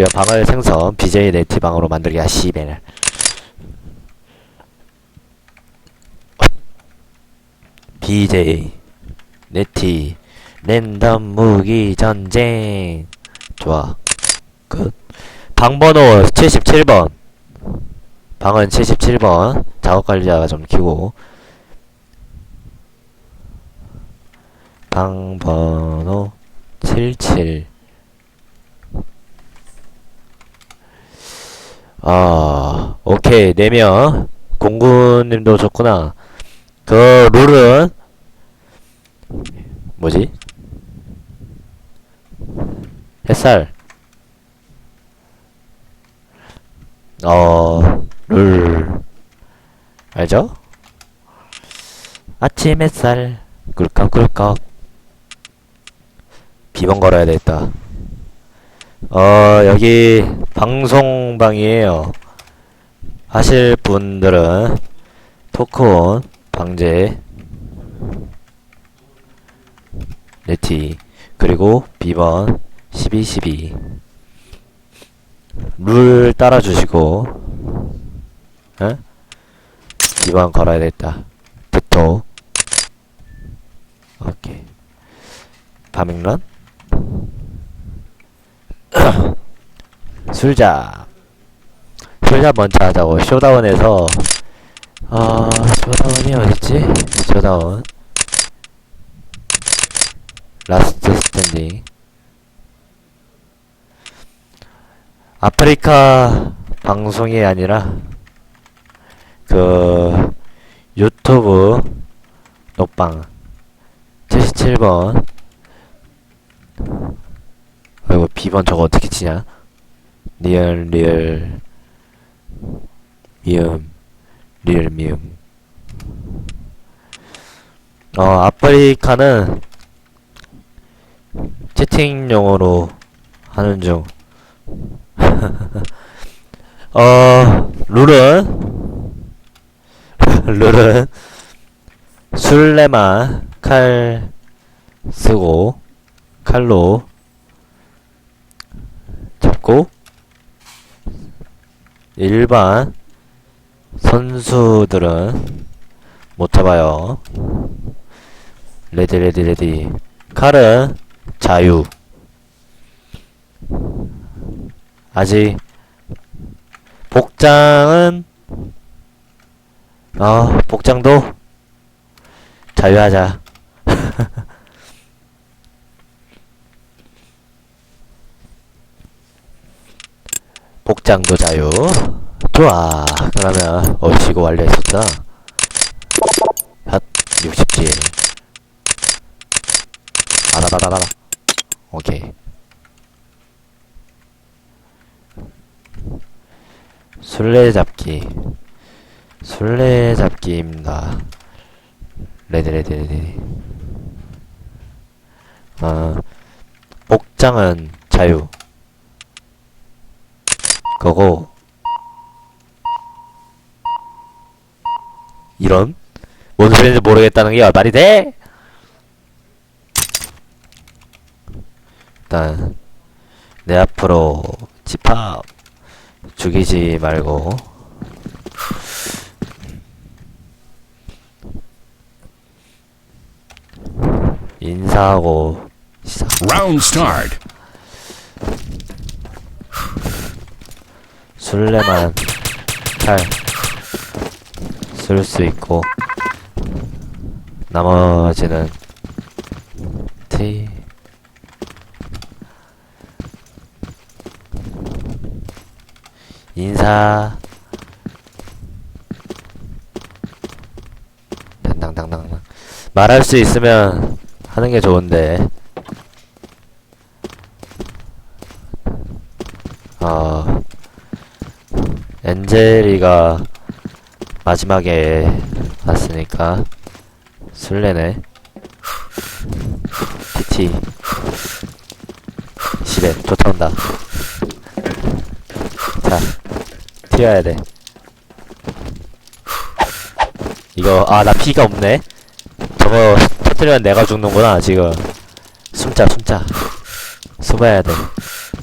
지금 방을 생성 BJ 네티 방으로 만들기 야 씨발 BJ 네티 랜덤 무기 전쟁. 좋아. 끝. 방번호 77번. 방은 77번. 작업관리자가 좀 키고. 방번호 77 아, 오케이, 4명. 공구님도 좋구나. 그, 룰은, 뭐지? 햇살. 어, 룰. 알죠? 아침 햇살. 꿀꺽꿀꺽. 비번 걸어야 되겠다. 어, 여기 방송방이에요. 하실 분들은 토크온, 방제, 네티, 그리고 비번 1212. 룰 따라주시고, 에? 비번 걸어야 되겠다. 부터. 오케이. 파밍런? 술자. 술자 먼저 하자고. 쇼다운에서 어 쇼다운이 어딨지? 쇼다운. 라스트 스탠딩. 아프리카 방송이 아니라 그 유튜브 녹방. 77번 아이고 B번 저거 어떻게 치냐? 리얼 리얼 미음 리얼 미음. 어 아프리카는 채팅용으로 하는 중. 어, 룰은, 룰은, 술래만 칼 쓰고, 칼로 잡고, 일반 선수들은 못 잡아요. 레디, 레디, 레디. 칼은 자유. 아직 복장은 어 복장도 자유하자 복장도 자유. 좋아. 그러면 얼씨구 완료했었다 핫 60질 아다다다다다 오케이. 술래잡기. 술래잡기입니다. 레드 레드 레드 어 복장은 자유 그거 이런 뭔 소리인지 모르겠다는 게 말이 돼? 일단 내 앞으로 집합 죽이지 말고 인사하고 시작 Round start. 술래만 칼쓸수 있고 나머지는 티 인사 당당당당 말할 수 있으면 하는 게 좋은데 어 엔젤이가 마지막에 왔으니까 술래네. PT 집에 쫓아온다. 자 튀어야 돼. 이거 아 나 피가 없네. 저거 터뜨리면 내가 죽는구나 지금. 숨자 숨자. 숨어야 돼.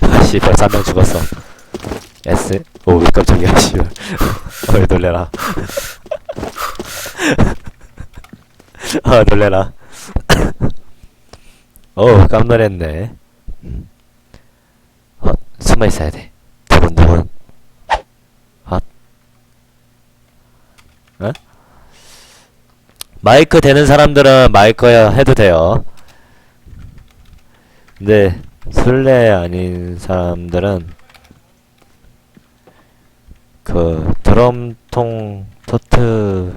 아, 씨 벌써 한 명 죽었어. S 오왜 깜짝이야 씨발. 어이 놀래라. 아 놀래라. 어우 깜놀했네. 어 숨어 있어야 돼. 두근두근. 헛. 어? 마이크 되는 사람들은 마이크 해도 돼요. 근데 술래 아닌 사람들은 그 드럼통 터트서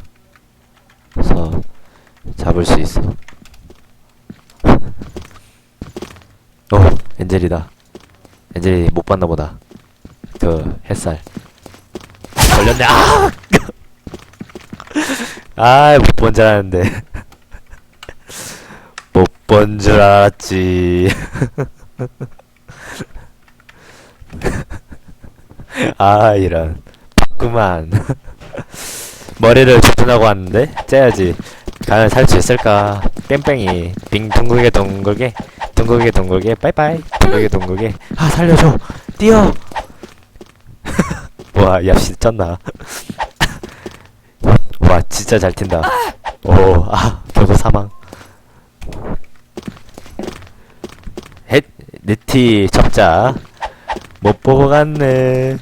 잡을 수 있어. 오, 엔젤이다. 엔젤이 못 봤나 보다. 그 햇살. 걸렸네. 아! 아, 못 본 줄 알았는데. 못 본 줄 알았지. 아, 이런. 그만. 머리를 조준하고 왔는데? 째야지. 과연 살수 있을까? 뺑뺑이. 빙, 둥글게, 둥글게. 둥글게, 둥글게. 빠이빠이. 둥글게, 둥글게. 아, 살려줘. 뛰어! 와, 야, 씨, 쩐나. 와, 진짜 잘 튄다. 오, 아, 결국 사망. 헷, 느티 접자. 못 보고 갔네.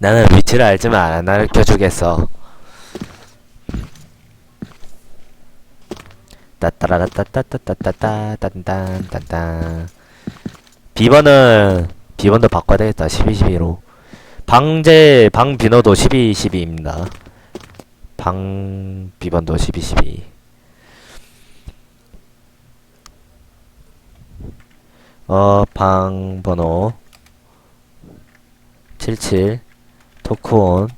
나는 위치를 알지만 안 알려주겠어. 따따라따따따따따따 딴딴딴딴. 비번은 비번도 바꿔야 되겠다. 12, 12로. 방제 방 비너도 12, 12입니다. 방 비번도 12, 12 어, 방 번호. 77 토크온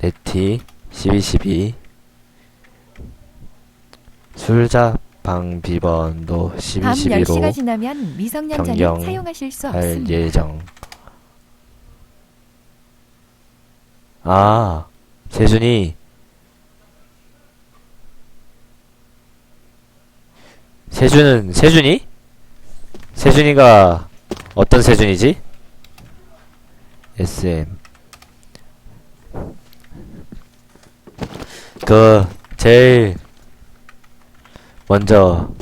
네티 1212 술자 방 비번도 밤 1212로 10시가 지나면 미성년자는 사용하실 수 할 없습니다. 예정. 아, 세준이. 세준은, 세준이? 세준이가 어떤 세준이지? SM. 그, 제일 먼저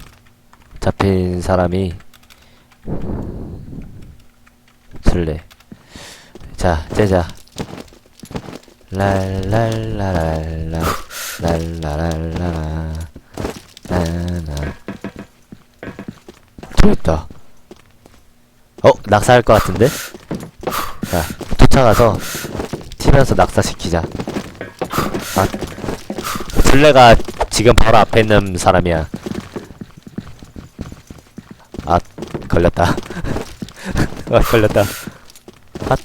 잡힌 사람이 술래. 자, 째자. 랄랄라랄라, 랄라랄라라, 나나. 됐다. 어, 낙사할 것 같은데? 자, 쫓아가서, 튀면서 낙사시키자. 아, 술래가 지금 바로 앞에 있는 사람이야. 아, 걸렸다. 아, 걸렸다. 핫.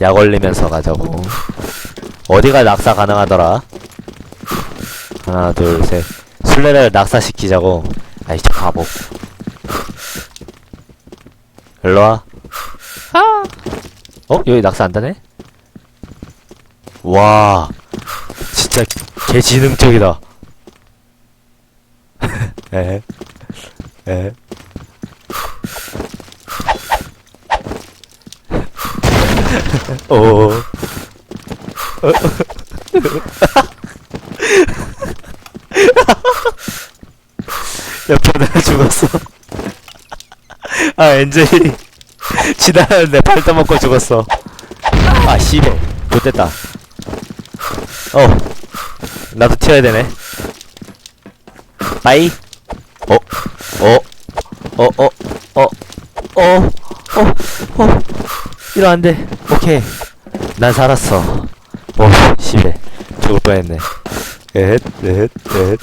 약 올리면서 가자고. 어디가 낙사 가능하더라? 하나, 둘, 셋. 술래를 낙사시키자고. 아이, 저 바보. 일로와. 어? 여기 낙사 안 되네? 와. 진짜 개지능적이다. 에. 에. 오. 옆에 내가 죽었어. 아, 엔젤이 지나가는데 팔 떠먹고 죽었어. 아, 씨발. 못됐다. 어. 나도 튀어야 되네. 빠이. 어, 어, 어, 어, 어, 어, 어, 어. 이러면 안 돼. 오케이. 난 살았어. 오, 씨발. 죽을 뻔했네. 에헷, 에헷, 에헷.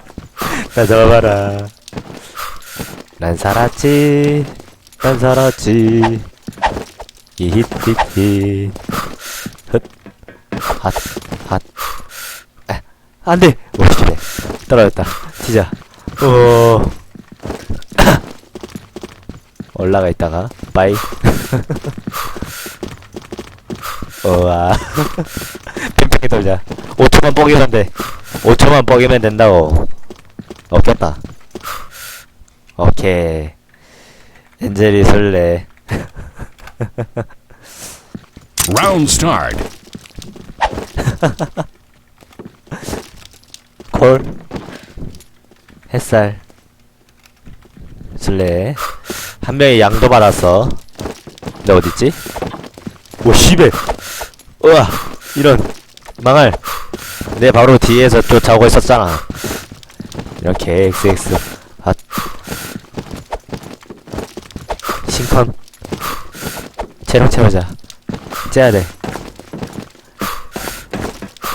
나 잡아봐라. 난 살았지. 난 살았지. 이힛, 힛, 힛. 헛. 핫, 핫. 아, 안 돼! 오, 씨발. 떨어졌다. 튀자. 오. 올라가 있다가, 빠이. 우와. 팽팽히 돌자. 5초만 뽀기던데. 5초만 뻐기면 된다고. 어, 꼈다. 오케이. 엔젤이 설레. Round start. 콜. 햇살. 술래. 한 명이 양도 받았어. 내 어딨지? 오, 씨발! 우와! 이런. 망할. 내 바로 뒤에서 쫓아오고 있었잖아. 이렇게 XX. 아. 신컨. 체력 채우자. 째야 돼.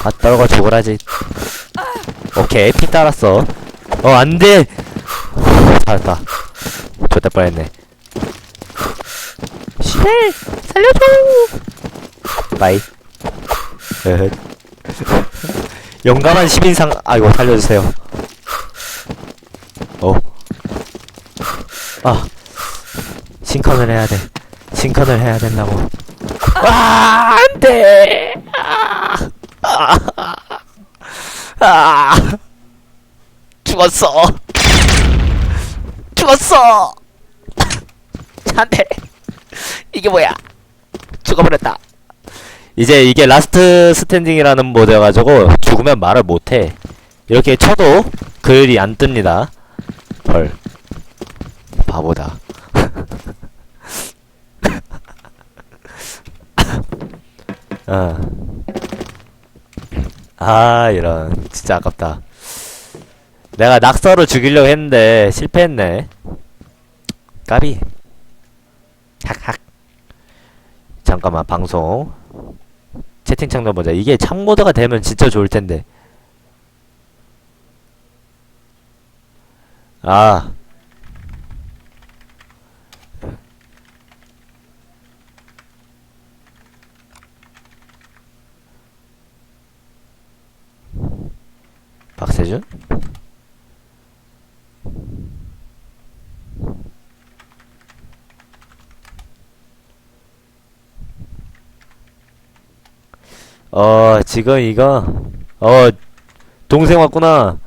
아, 떨고 죽으라지. 오케이, 피 따랐어. 어, 안 돼! 살았다. 좋다 뻔했네. 시벨! 살려줘! 으흑. 용감한 시민상, 아이고, 살려주세요. 어. 아. 싱컨을 해야 돼. 싱컨을 해야 된다고. 와, 안 돼! 아. 아. 아. 죽었어. 죽었어. 안 돼. 이게 뭐야? 죽어버렸다. 이제 이게 라스트 스탠딩이라는 모드여가지고 죽으면 말을 못해. 이렇게 쳐도 글이 안 뜹니다. 헐. 바보다. 어. 아, 이런. 진짜 아깝다. 내가 낙서를 죽이려고 했는데 실패했네. 까비. 학학. 잠깐만 방송. 채팅창 넣어보자. 이게 창모드가 되면 진짜 좋을 텐데. 아. 박세준? 어, 지금 이거, 어, 동생 왔구나.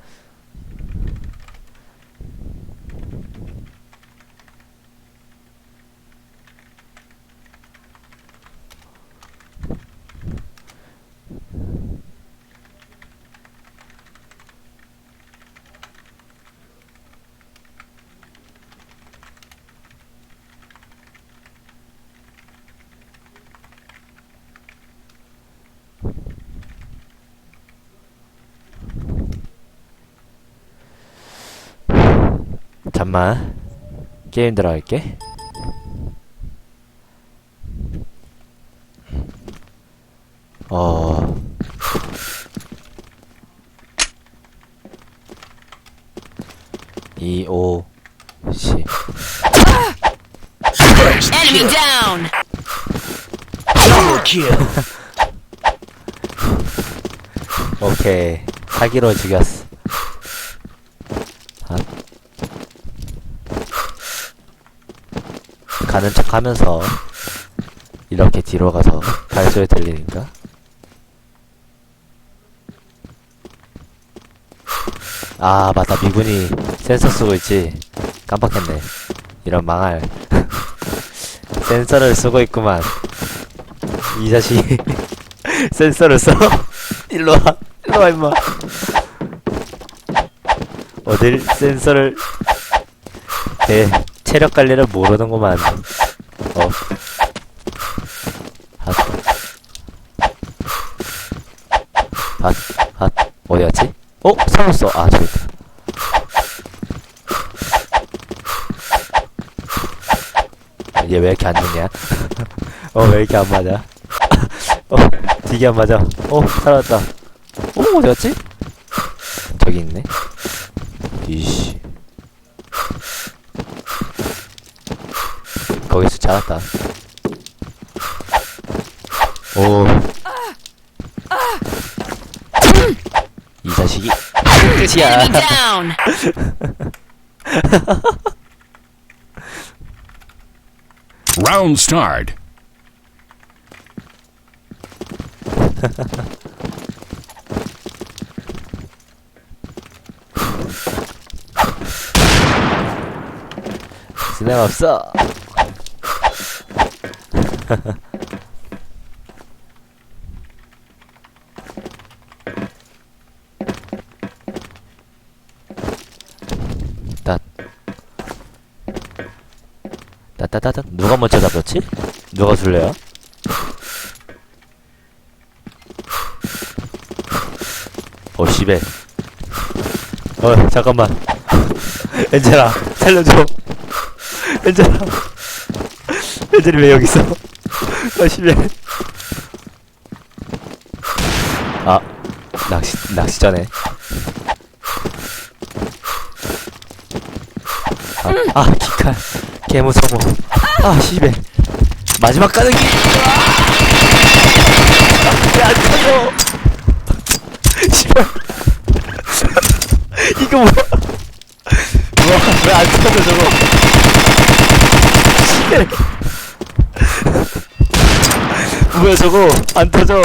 잠만. 게임 들어갈게. 어. 이, 오, 시. Enemy down! 오케이. 사기로 죽였어. 아. 가는 척 하면서, 이렇게 뒤로 가서 발소리 들리니까. 아, 맞다. 미군이 센서 쓰고 있지. 깜빡했네. 이런 망할. 센서를 쓰고 있구만. 이 자식. 센서를 써? 일로 와. 일로 와, 임마. 어딜 센서를. 대, 체력 관리를 모르는구만. 어. 핫. 핫, 핫. 어디 갔지? 어? 살았어. 아, 저기. 얘 왜 이렇게 안 좋냐? 어, 왜 이렇게 안 맞아? 어, 되게 안 맞아. 어, 살았다. 어, 어디 갔지? 저기 있네. 이씨. 거기서 잡았다. 오. Anyways, yeah. Down. Round start. 따따따따. 누가 먼저 잡혔지? 누가 술래야? 어, 씨발. 어, 잠깐만. 엔젤아, 살려줘. 엔젤아. 엔젤이 왜 여기 있어? 어, 씨발. 아, 낚시, 낚시자네. 아, 아, 기칼. 개 무서워. 아, 씨발. 마지막 가는 길. 왜안 터져? 씨발. 이거 뭐야? 뭐야? 왜안 터져 저거? 씨발. 뭐야 저거? 안 터져.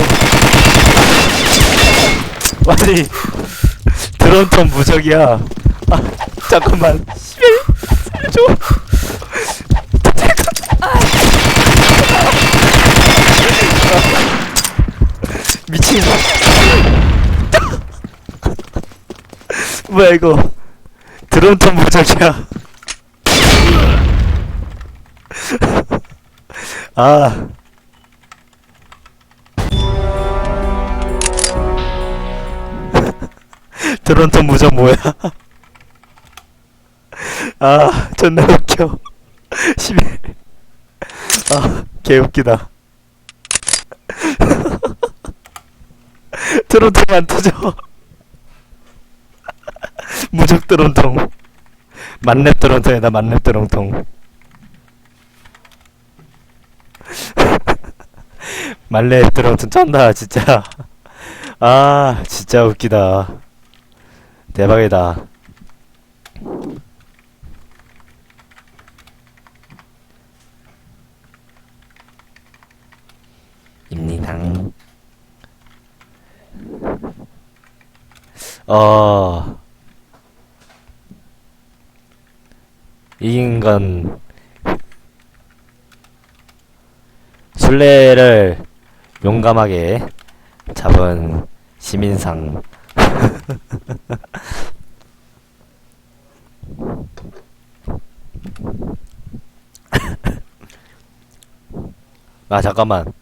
아니 드론턴 무적이야. 아 잠깐만. 씨발. 살려줘. 미친. 뭐야 이거. 드론턴 무적이야. 아. 드론턴 무적 뭐야? 아 존나 웃겨. 심해 아 개웃기다 드론턴 안 터져. 무적 드론통. 만렙 드론통이다 만렙 드론통. 만렙 드론통 쩐다 진짜. 아 진짜 웃기다. 대박이다. 입니당 어 이긴 건 술래를 용감하게 잡은 시민상. 아 잠깐만